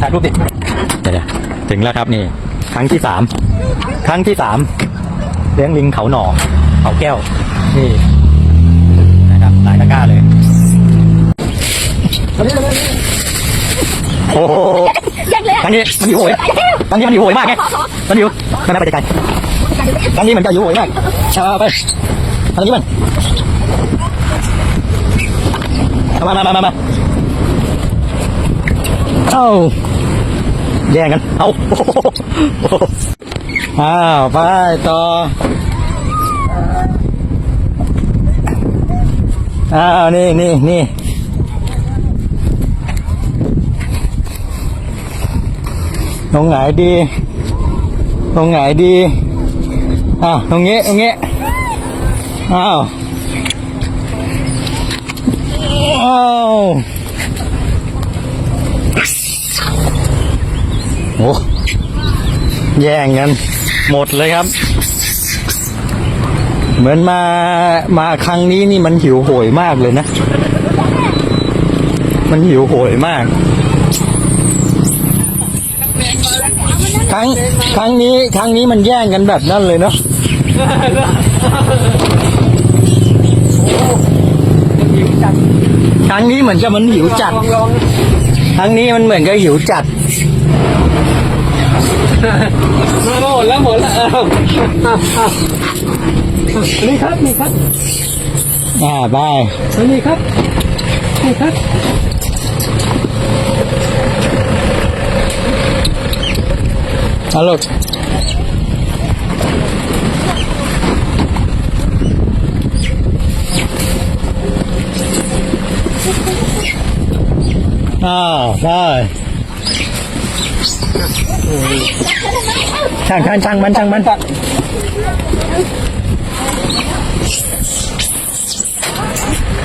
ถ่ายรูปดิเดี๋ยวๆถึงแล้วครับนี่ ครั้งที่สามครั้งที่สามเลี้ยงลิงเขาหน่อเขาแก้ว นี่นะครับหลายตะกร้าเลยโอ้โหครั้งนี้มันหิวโหยครั้งนี้มันหิวโหยมากไงมันหิวมันไม่ไปไกลๆครั้งนี้มันจะหิวโหยมากเอาไปครั้งนี้มันเอามามามามามา เอาแย่งกันเอาอ้โหอ้าวไปต่ออ้าวนี่นี่นี่ตรงไหนดีตรงไหนดีอ้าวตรงนี้ตรงนี้อ้าวอ้าว โอ้แย่งกันหมดเลยครับ เหมือนมามาครั้งนี้นี่มันหิวโหยมากเลยนะ มันหิวโหยมาก ครั้งครั้งนี้ครั้งนี้มันแย่งกันแบบนั้นเลยเนาะครั้งนี้เหมือนกับมันหิวจัด ครั้งนี้มันเหมือนกับหิวจัด หมดแล้วหมดแล้วอ้าวอ้าวอ้าวนี่ครับนี่ครับอ่าบายนี่ครับนี่ครับเอาลูกอ้าวได้ ช่างช่างช่างมันช่างมันต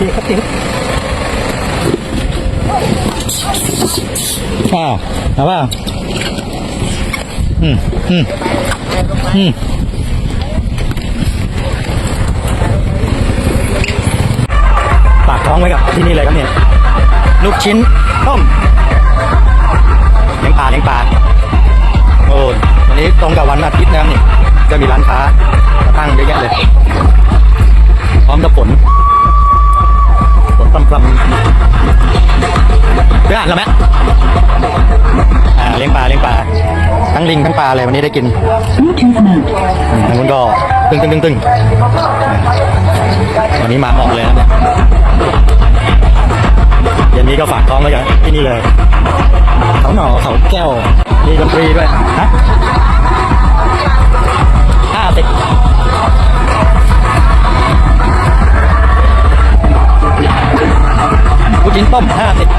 ีครับตีอ้าวเอาเปล่าอืมอืมอืมฝากท้องไว้กับที่นี่เลยครับเนี่ย ลูกชิ้นต้ม ยงปลาเลี้ยงปลาโอ้วันนี้ตรงกับวันอาทิตย์นะครับนี่จะมีร้านค้ามาตั้งเยอะแยะเลย พร้อมกับฝนฝนพรำๆเพื่อนเราไหมอ่าเลี้ยงปลาเลี้ยงปลาทั้งลิงทั้งปลาเลยวันนี้ได้กินอืมทางนู้นก็ตึงตึงตึงตึงวันนี้มาเหมาะเลยนะเนี่ยเย็นนี้ก็ฝากท้องไว้กับที่นี่เลย เขาหน่อเขาแก้วมีดนตรีด้วยฮะห้าสิบลูกชิ้นต้มห้าสิบ